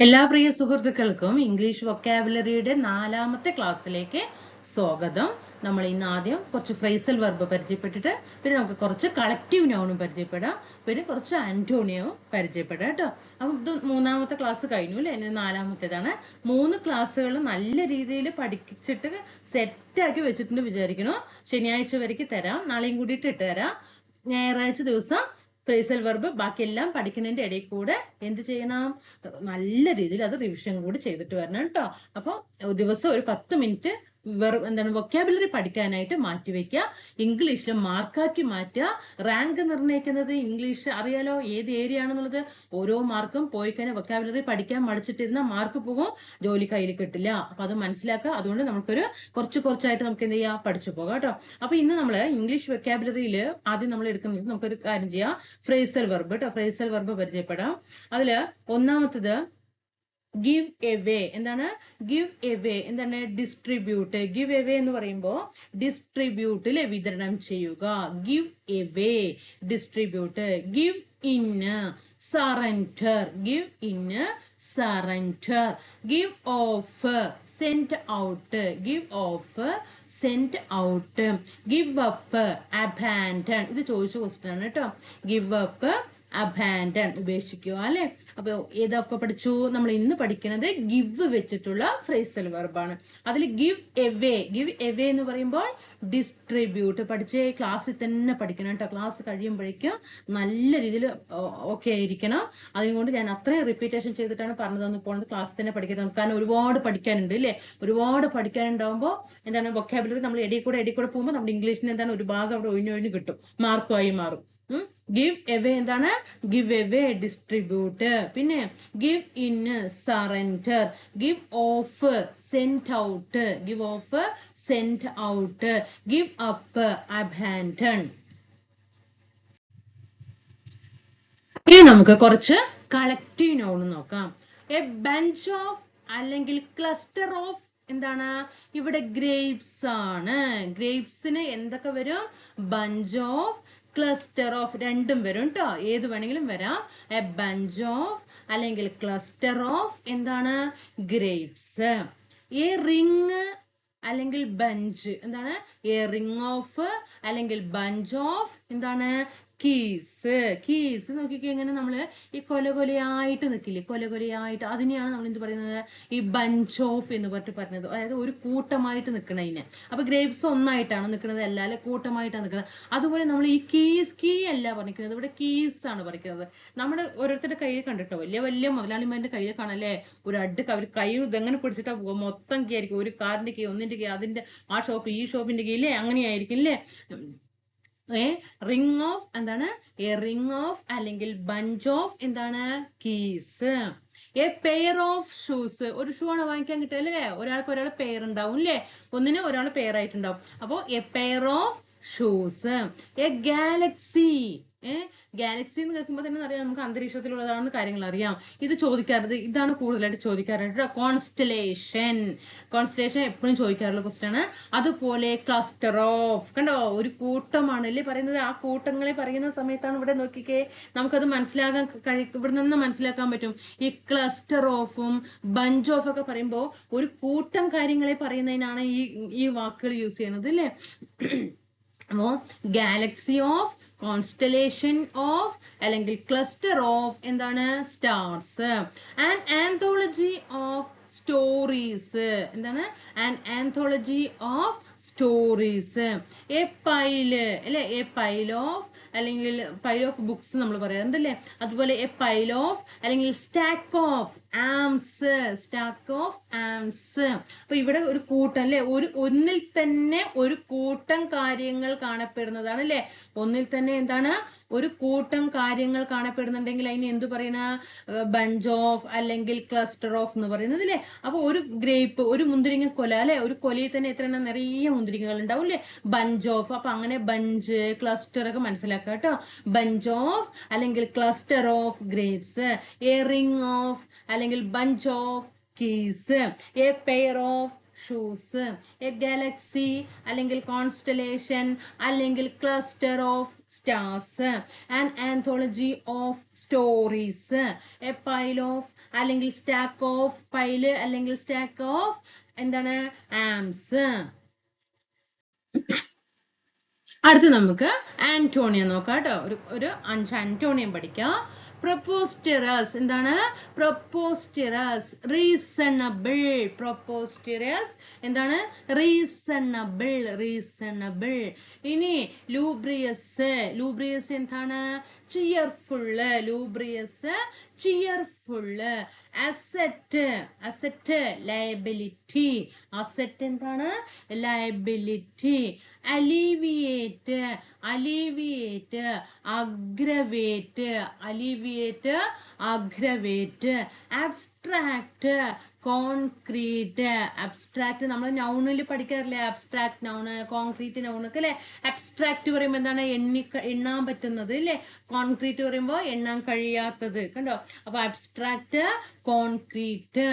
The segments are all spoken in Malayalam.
എല്ലാ പ്രിയ സുഹൃത്തുക്കൾക്കും ഇംഗ്ലീഷ് വൊക്കാബുലറിയുടെ നാലാമത്തെ ക്ലാസ്സിലേക്ക് സ്വാഗതം. നമ്മൾ ഇന്ന് ആദ്യം കുറച്ച് ഫ്രൈസൽ വെർബ് പരിചയപ്പെട്ടിട്ട് പിന്നെ നമുക്ക് കുറച്ച് കളക്റ്റീവ് നൗണും പരിചയപ്പെടാം. പിന്നെ കുറച്ച് ആന്റോണിയവും പരിചയപ്പെടാം കേട്ടോ. അപ്പം ഇത് മൂന്നാമത്തെ ക്ലാസ് കഴിഞ്ഞു അല്ലേ? ഇനി നാലാമത്തേതാണ്. മൂന്ന് ക്ലാസ്സുകൾ നല്ല രീതിയിൽ പഠിച്ചിട്ട് സെറ്റാക്കി വെച്ചിട്ടുണ്ട് വിചാരിക്കുന്നു. ശനിയാഴ്ച വരയ്ക്ക് തരാം. നാളെയും കൂടിയിട്ട് ഇട്ട് തരാം. ഞായറാഴ്ച ദിവസം ഫ്രേസൽ വെർബ് ബാക്കിയെല്ലാം പഠിക്കുന്നതിന്റെ ഇടയിൽ കൂടെ എന്ത് ചെയ്യണം? നല്ല രീതിയിൽ അത് റിവിഷൻ കൂടി ചെയ്തിട്ട് വരണം കേട്ടോ അപ്പൊ ദിവസം ഒരു പത്ത് മിനിറ്റ് വെർ എന്താണ് വൊക്കാബുലറി പഠിക്കാനായിട്ട് മാറ്റിവെക്കുക ഇംഗ്ലീഷിൽ മാർക്കാക്കി മാറ്റുക റാങ്ക് നിർണയിക്കുന്നത് ഇംഗ്ലീഷ് അറിയാലോ ഏത് ഏരിയ ആണെന്നുള്ളത്. ഓരോ മാർക്കും പോയി കഴിഞ്ഞാൽ വൊക്കാബുലറി പഠിക്കാൻ മടിച്ചിട്ടിരുന്ന മാർക്ക് പോകും. ജോലി കയ്യിൽ കിട്ടില്ല. അപ്പൊ അത് മനസ്സിലാക്കുക അതുകൊണ്ട് നമുക്കൊരു കുറച്ച് കുറച്ചായിട്ട് നമുക്ക് എന്ത് ചെയ്യാം? പഠിച്ചു പോകാം കേട്ടോ. അപ്പൊ ഇന്ന് നമ്മൾ ഇംഗ്ലീഷ് വൊക്കാബുലറിയിൽ ആദ്യം നമ്മൾ എടുക്കുന്നത് നമുക്കൊരു കാര്യം ചെയ്യാം. ഫ്രേസൽ വെർബ് കേട്ടോ ഫ്രേസൽ വെർബ് പരിചയപ്പെടാം. അതിൽ ഒന്നാമത്തത് ഗിവ് എവേ എന്താണ്? ഗിവ് എവേ എന്താണ്? ഡിസ്ട്രിബ്യൂട്ട് ഗിവ് എവേ എന്ന് പറയുമ്പോൾ അല്ലെ വിതരണം ചെയ്യുക. Give away distribute give in surrender. Give in surrender. Give off send out give off send out give up abandon ഇത് ചോദിച്ച ക്വസ്റ്റൻ ആണ് കേട്ടോ. ഗിവ് അപ്പ് അബാൻഡൺ ഉപേക്ഷിക്കുക അല്ലെ? അപ്പൊ ഏതൊക്കെ പഠിച്ചു? നമ്മൾ ഇന്ന് പഠിക്കുന്നത് ഗിവ് വെച്ചിട്ടുള്ള ഫ്രേസൽ വെർബാണ് അതിൽ ഗിവ് എവേ ഗിവ് എവേ എന്ന് പറയുമ്പോൾ ഡിസ്ട്രിബ്യൂട്ട് പഠിച്ചേ ക്ലാസ്സിൽ തന്നെ പഠിക്കണം കേട്ടോ. ക്ലാസ് കഴിയുമ്പോഴേക്കും നല്ല രീതിയിൽ ഓക്കെ ആയിരിക്കണം. അതുകൊണ്ട് ഞാൻ അത്രയും റിപ്പീറ്റേഷൻ ചെയ്തിട്ടാണ് പറഞ്ഞതെന്ന് പോകുന്നത് ക്ലാസ് തന്നെ പഠിക്കണം കാരണം ഒരുപാട് പഠിക്കാനുണ്ട് അല്ലേ ഒരുപാട് പഠിക്കാനുണ്ടാകുമ്പോൾ എന്താണ് വൊക്കാബുലറി നമ്മൾ എടി കൂടെ എടി കൂടെ പോകുമ്പോൾ നമ്മുടെ ഇംഗ്ലീഷിന് എന്താണ് ഒരു ഭാഗം അവിടെ ഒഴിഞ്ഞൊഴിഞ്ഞ് കിട്ടും. മാർക്കുമായി മാറും. ഗിവ് എവേ എന്താണ്? ഗിവ് എവേ ഡിസ്ട്രിബ്യൂട്ട് പിന്നെ give in surrender give off send out give off send out give up abandon ഇനി നമുക്ക് കുറച്ച് കളക്റ്റീവ് നോൺ നോക്കാം. എ ബഞ്ച് ഓഫ് അല്ലെങ്കിൽ ക്ലസ്റ്റർ ഓഫ് എന്താണ്? ഇവിടെ ഗ്രേപ്സ് ആണ്. ഗ്രേപ്സിന് എന്തൊക്കെ വരും? ബഞ്ച് ഓഫ് ക്ലസ്റ്റർ ഓഫ് രണ്ടും വരും കേട്ടോ ഏത് വേണമെങ്കിലും വരാം. എ ബഞ്ച് ഓഫ് അല്ലെങ്കിൽ ക്ലസ്റ്റർ ഓഫ് എന്താണ്? ഗ്രേപ്സ് എ റിങ് അല്ലെങ്കിൽ ബഞ്ച് എന്താണ്? എ റിങ് ഓഫ് അല്ലെങ്കിൽ ബഞ്ച് ഓഫ് എന്താണ്? കീസ് കീസ് നോക്കിക്കഴിഞ്ഞാൽ എങ്ങനെ നമ്മൾ ഈ കൊല കൊലയായിട്ട് നിൽക്കില്ലേ കൊല കൊലയായിട്ട്. അതിനെയാണ് നമ്മൾ എന്ത് പറയുന്നത്? ഈ ബഞ്ച് ഓഫ് എന്ന് പറഞ്ഞിട്ട് പറഞ്ഞത്. അതായത് ഒരു കൂട്ടമായിട്ട് നിൽക്കണതിന് അപ്പൊ ഗ്രേപ്സ് ഒന്നായിട്ടാണ് നിൽക്കുന്നത് അല്ലാതെ കൂട്ടമായിട്ടാണ് നിൽക്കുന്നത് അതുപോലെ നമ്മൾ ഈ കീസ് കീ അല്ല പറഞ്ഞിരിക്കുന്നത് ഇവിടെ കീസ് ആണ് പറയുന്നത് നമ്മുടെ ഓരോരുത്തരുടെ കയ്യിൽ കണ്ടിട്ടോ? വലിയ വലിയ മുതലാളിമാരുടെ കയ്യിൽ കാണല്ലേ? ഒരു അടുക്ക് അവർ കൈ ഇതെങ്ങനെ പിടിച്ചിട്ടാ പോകുക മൊത്തം കീ ആയിരിക്കും. ഒരു കാറിന്റെ കീ ഒന്നിന്റെ കീ അതിന്റെ ആ ഷോപ്പ് ഈ ഷോപ്പിന്റെ കീ ഇല്ലേ? അങ്ങനെയായിരിക്കും ഇല്ലേ? റിംഗ് ഓഫ് എന്താണ്? എ റിംഗ് ഓഫ് അല്ലെങ്കിൽ ബഞ്ച് ഓഫ് എന്താണ്? Keys a pair of shoes ഒരു ഷൂ ആണ് വാങ്ങിക്കാൻ കിട്ടുക അല്ലേ? ഒരാൾക്ക് ഒരാൾ പെയർ ഉണ്ടാവും അല്ലേ? ഒന്നിന് ഒരാൾ പെയർ ആയിട്ടുണ്ടാവും. അപ്പോ a pair of shoes a galaxy uh galaxy എന്ന് കേൾക്കുമ്പോൾ തന്നെ അറിയാം നമുക്ക് അന്തരീക്ഷത്തിലുള്ളതാണെന്ന് കാര്യങ്ങൾ അറിയാം. ഇത് ചോദിക്കാറുണ്ട് ഇതാണ് കൂടുതലായിട്ട് ചോദിക്കാറുണ്ട് കോൺസ്റ്റലേഷൻ കോൺസ്റ്റലേഷൻ എപ്പോഴും ചോദിക്കാറുള്ള ക്വസ്റ്റ്യൻ ആണ്. അതുപോലെ ക്ലസ്റ്റർ ഓഫ് കണ്ടോ? ഒരു കൂട്ടമാണ്. അല്ലേ പറയുന്നത്? ആ കൂട്ടങ്ങളെ പറയുന്ന സമയത്താണ് ഇവിടെ നോക്കിക്കേ നമുക്കത് മനസ്സിലാകാൻ കഴി ഇവിടെ നിന്ന് മനസ്സിലാക്കാൻ പറ്റും. ഈ ക്ലസ്റ്റർ ഓഫും ബഞ്ച് ഓഫ് ഒക്കെ പറയുമ്പോൾ ഒരു കൂട്ടം കാര്യങ്ങളെ പറയുന്നതിനാണ് ഈ ഈ വാക്കുകൾ യൂസ് ചെയ്യുന്നത് അല്ലേ? അപ്പോ ഗാലക്സി ഓഫ് കോൺസ്റ്റലേഷൻ ഓഫ് അല്ലെങ്കിൽ ക്ലസ്റ്റർ ഓഫ് എന്താണ്? Stars and anthology of stories എന്താണ്? And anthology of stories a pile അല്ലെ? എ പൈൽ ഓഫ് അല്ലെങ്കിൽ പൈൽ ഓഫ് ബുക്സ് നമ്മൾ പറയാറുണ്ട് അല്ലേ അതുപോലെ എ പൈൽ ഓഫ് അല്ലെങ്കിൽ stack of arms stack of arms അപ്പൊ ഇവിടെ ഒരു കൂട്ടം അല്ലെ? ഒരു ഒന്നിൽ തന്നെ ഒരു കൂട്ടം കാര്യങ്ങൾ കാണപ്പെടുന്നതാണ് അല്ലെ? ഒന്നിൽ തന്നെ എന്താണ്? ഒരു കൂട്ടം കാര്യങ്ങൾ കാണപ്പെടുന്നുണ്ടെങ്കിൽ അതിന് എന്തു പറയണ? ബഞ്ച് ഓഫ് അല്ലെങ്കിൽ ക്ലസ്റ്റർ ഓഫ് എന്ന് പറയുന്നത് അല്ലെ? അപ്പൊ ഒരു ഗ്രേപ്പ് ഒരു മുന്തിരിങ്ങ കൊല അല്ലെ? ഒരു കൊലയിൽ തന്നെ എത്ര എണ്ണം? നിറയെ മുന്തിരിങ്ങകൾ ഉണ്ടാവില്ലേ ബഞ്ച് ഓഫ് അപ്പൊ അങ്ങനെ ബഞ്ച് ക്ലസ്റ്റർ ഒക്കെ മനസ്സിലാക്കുക കേട്ടോ. ബഞ്ച് ഓഫ് അല്ലെങ്കിൽ cluster of grapes a ring of അല്ലെങ്കിൽ bunch of keys a pair of shoes a galaxy അല്ലെങ്കിൽ കോൺസ്റ്റലേഷൻ അല്ലെങ്കിൽ cluster of stars an anthology of stories a pile of അല്ലെങ്കിൽ സ്റ്റാക്ക് ഓഫ് പൈൽ അല്ലെങ്കിൽ സ്റ്റാക്ക് ഓഫ് എന്താണ്? ആംസ് അടുത്ത് നമുക്ക് ആന്റോണിയം നോക്കാം കേട്ടോ. ഒരു ഒരു അഞ്ച് ആന്റോണിയം പഠിക്കാം. പ്രൊപ്പോസ്റ്റിറസ് എന്താണ്? പ്രൊപ്പോസ്റ്റിറസ് റീസണബിൾ പ്രൊപ്പോസ്റ്റിറസ് എന്താണ്? റീസണബിൾ റീസണബിൾ ഇനി ലൂബ്രിയസ് ലൂബ്രിയസ് എന്താണ്? Cheerful lugubrious cheerful asset asset liability asset എന്താണ്? Liability alleviate alleviate aggravate alleviate aggravate abstract concrete abstract നമ്മൾ നൗണിൽ പഠിക്കാറില്ലേ? അബ്സ്ട്രാക്ട് നൗണ് കോൺക്രീറ്റ് നൗണൊക്കെ അല്ലേ? അല്ലെ അബ്സ്ട്രാക്ട് പറയുമ്പോൾ എന്താണ്? എണ്ണി എണ്ണാൻ പറ്റുന്നത് അല്ലേ കോൺക്രീറ്റ് പറയുമ്പോൾ എണ്ണാൻ കഴിയാത്തത്. കണ്ടോ? അപ്പൊ അബ്സ്ട്രാക്ട് കോൺക്രീറ്റ്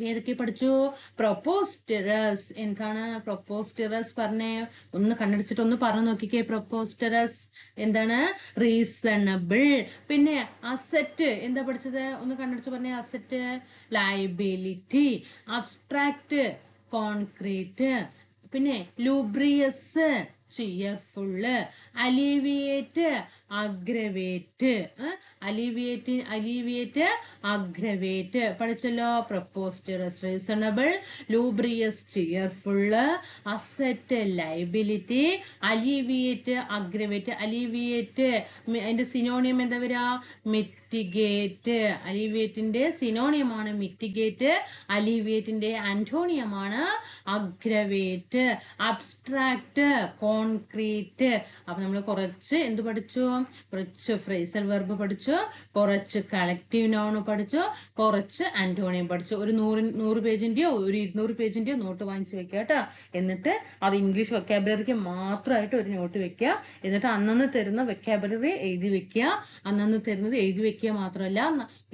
ഏതൊക്കെ പഠിച്ചു? പ്രൊപ്പോസ്റ്ററസ് എന്താണ് പ്രൊപ്പോസ്റ്ററസ് പറഞ്ഞേ? ഒന്ന് കണ്ണടിച്ചിട്ട് ഒന്ന് പറഞ്ഞു നോക്കിക്കേ. പ്രൊപ്പോസ്റ്ററസ് എന്താണ്? റീസണബിൾ പിന്നെ അസറ്റ് എന്താ പഠിച്ചത്? ഒന്ന് കണ്ണടിച്ച് പറഞ്ഞേ. അസറ്റ് ലൈബിലിറ്റി അബ്സ്ട്രാക്ട് കോൺക്രീറ്റ് പിന്നെ lugubrious cheerful alleviate aggravate alleviate alleviate aggravate പഠിച്ചല്ലോ? Preposterous reasonable lugubrious cheerful asset liability alleviate aggravate alleviate അതിന്റെ സിനോണിയം എന്താ വരിക? മിറ്റിഗേറ്റ് അലീവിയേറ്റിന്റെ സിനോണിയമാണ് മിറ്റിഗേറ്റ് അലീവിയേറ്റിന്റെ ആന്റോണിയമാണ് അഗ്രവേറ്റ് അബ്സ്ട്രാക്ട് കോൺക്രീറ്റ് അപ്പൊ നമ്മൾ കുറച്ച് എന്ത് പഠിച്ചു? കുറച്ച് ഫ്രേസൽ വെർബ് പഠിച്ചു. കുറച്ച് കളക്റ്റീവ് നൗൺ പഠിച്ചു. കുറച്ച് ആന്റോണിയം പഠിച്ചു. ഒരു നൂറ് നൂറ് പേജിന്റെയോ ഒരു ഇരുന്നൂറ് പേജിന്റെയോ നോട്ട് വാങ്ങിച്ചു വെക്കുക കേട്ടോ. എന്നിട്ട് അത് ഇംഗ്ലീഷ് വെക്കാബുലറിക്ക് മാത്രമായിട്ട് ഒരു നോട്ട് വെക്കുക. എന്നിട്ട് അന്നന്ന് തരുന്ന വെക്കാബുലറി എഴുതി വെക്കുക. അന്നന്ന് തരുന്നത് എഴുതി വെക്കുക മാത്രമല്ല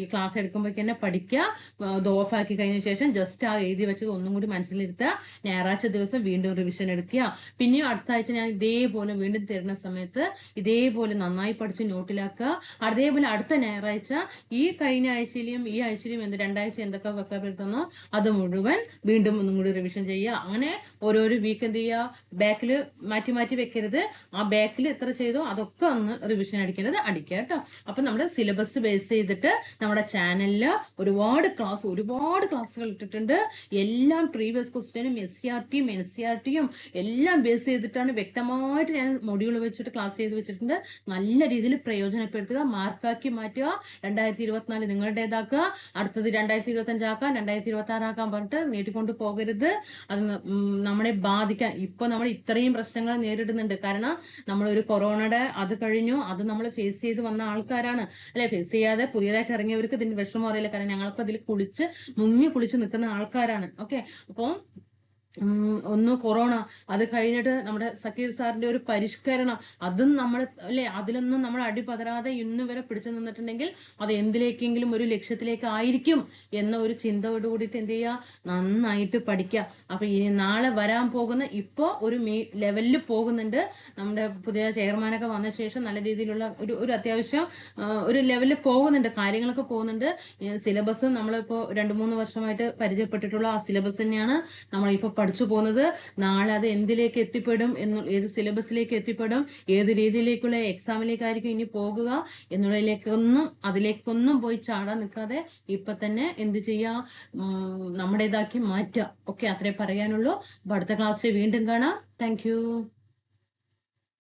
ഈ ക്ലാസ് എടുക്കുമ്പോൾ തന്നെ പഠിക്കുക. അത് ഓഫ് ആക്കി കഴിഞ്ഞ ശേഷം ജസ്റ്റ് ആ എഴുതി വെച്ചത് ഒന്നും കൂടി മനസ്സിലിരുത്തുക. ഞായറാഴ്ച ദിവസം വീണ്ടും റിവിഷൻ എടുക്കുക. പിന്നെയും അടുത്ത ആഴ്ച ഞാൻ ഇതേപോലെ വീണ്ടും തരുന്ന സമയത്ത് ഇതേപോലെ നന്നായി പഠിച്ച് നോട്ടിലാക്കുക. അതേപോലെ അടുത്ത ഞായറാഴ്ച ഈ കഴിഞ്ഞ ആഴ്ചയിലെയും ഈ ആഴ്ചയിലെയും എന്ത് രണ്ടാഴ്ച എന്തൊക്കെ വെക്കപ്പെടുത്തുന്നോ തന്നോ അത് മുഴുവൻ വീണ്ടും ഒന്നും കൂടി റിവിഷൻ ചെയ്യുക. അങ്ങനെ ഓരോരോ വീക്ക് എന്ത് ചെയ്യുക? ബാക്കിൽ മാറ്റി മാറ്റി വെക്കരുത്. ആ ബാക്കിൽ എത്ര ചെയ്തോ അതൊക്കെ ഒന്ന് റിവിഷൻ അടിക്കേണ്ടത് അടിക്കുക കേട്ടോ. അപ്പൊ നമ്മുടെ സിലബസ് ബേസ് ചെയ്തിട്ട് നമ്മുടെ ചാനലിൽ ഒരുപാട് ക്ലാസ് ഒരുപാട് ക്ലാസ്സുകൾ ഇട്ടിട്ടുണ്ട്. എല്ലാം പ്രീവിയസ് ക്വസ്റ്റ്യനും എസ് സി ആർ ടിയും എൻ സി ആർ ടിയും എല്ലാം ബേസ് ചെയ്തിട്ടാണ് വ്യക്തമായിട്ട് ഞാൻ മൊഡ്യൂൾ വെച്ചിട്ട് ക്ലാസ് ചെയ്ത് വെച്ചിട്ടുണ്ട്. നല്ല രീതിയിൽ പ്രയോജനപ്പെടുത്തുക മാർക്കാക്കി മാറ്റുക രണ്ടായിരത്തി ഇരുപത്തിനാല് നിങ്ങളുടേതാക്കുക അടുത്തത് രണ്ടായിരത്തി ഇരുപത്തി ആക്കാം രണ്ടായിരത്തി ഇരുപത്തി ആറാക്കാൻ പറഞ്ഞിട്ട് നീട്ടിക്കൊണ്ട് പോകരുത്. അത് നമ്മളെ ബാധിക്കാൻ ഇപ്പൊ നമ്മൾ ഇത്രയും പ്രശ്നങ്ങൾ നേരിടുന്നുണ്ട്. കാരണം നമ്മൾ ഒരു കൊറോണയുടെ അത് കഴിഞ്ഞു അത് നമ്മൾ ഫേസ് ചെയ്ത് വന്ന ആൾക്കാരാണ്. അല്ലെ? ഫേസ് ചെയ്യാതെ പുതിയതായിട്ട് ഇറങ്ങിയവർക്ക് ഇതിന്റെ വിഷമം അറിയില്ല. കാരണം ഞങ്ങൾക്ക് അതിൽ കുളിച്ച് മുങ്ങി കുളിച്ച് നിൽക്കുന്ന ആൾക്കാരാണ്. ഓക്കെ അപ്പോൾ ഒന്ന് കൊറോണ. അത് കഴിഞ്ഞിട്ട് നമ്മുടെ സക്കീർ സാറിന്റെ ഒരു പരിഷ്കരണം. അതും നമ്മൾ അല്ലെ? അതിലൊന്നും നമ്മൾ അടിപതരാതെ ഇന്ന് വരെ പിടിച്ചു നിന്നിട്ടുണ്ടെങ്കിൽ അത് എന്തിലേക്കെങ്കിലും ഒരു ലക്ഷ്യത്തിലേക്ക് ആയിരിക്കും എന്ന ഒരു ചിന്തയോട് കൂടിയിട്ട് എന്ത് ചെയ്യുക? നന്നായിട്ട് പഠിക്കുക. അപ്പൊ ഇനി നാളെ വരാൻ പോകുന്ന ഇപ്പോ ഒരു മീ ലെവലിൽ പോകുന്നുണ്ട്. നമ്മുടെ പുതിയ ചെയർമാനൊക്കെ വന്ന ശേഷം നല്ല രീതിയിലുള്ള ഒരു ഒരു അത്യാവശ്യം ഒരു ലെവലിൽ പോകുന്നുണ്ട്. കാര്യങ്ങളൊക്കെ പോകുന്നുണ്ട്. സിലബസ് നമ്മളിപ്പോ രണ്ടു മൂന്ന് വർഷമായിട്ട് പരിചയപ്പെട്ടിട്ടുള്ള ആ സിലബസ് തന്നെയാണ് നമ്മളിപ്പോ പഠിച്ചു പോകുന്നത്. നാളെ അത് എന്തിലേക്ക് എത്തിപ്പെടും എന്ന് ഏത് സിലബസിലേക്ക് എത്തിപ്പെടും ഏത് രീതിയിലേക്കുള്ള എക്സാമിലേക്കായിരിക്കും ഇനി പോകുക എന്നുള്ളതിലേക്കൊന്നും അതിലേക്കൊന്നും പോയി ചാടാൻ നിൽക്കാതെ ഇപ്പൊ തന്നെ എന്ത് ചെയ്യാ നമ്മുടെ നമ്മുടേതാക്കി മാറ്റുക. ഓക്കെ അത്രേ പറയാനുള്ളൂ. അടുത്ത ക്ലാസ്സിൽ വീണ്ടും കാണാം. താങ്ക്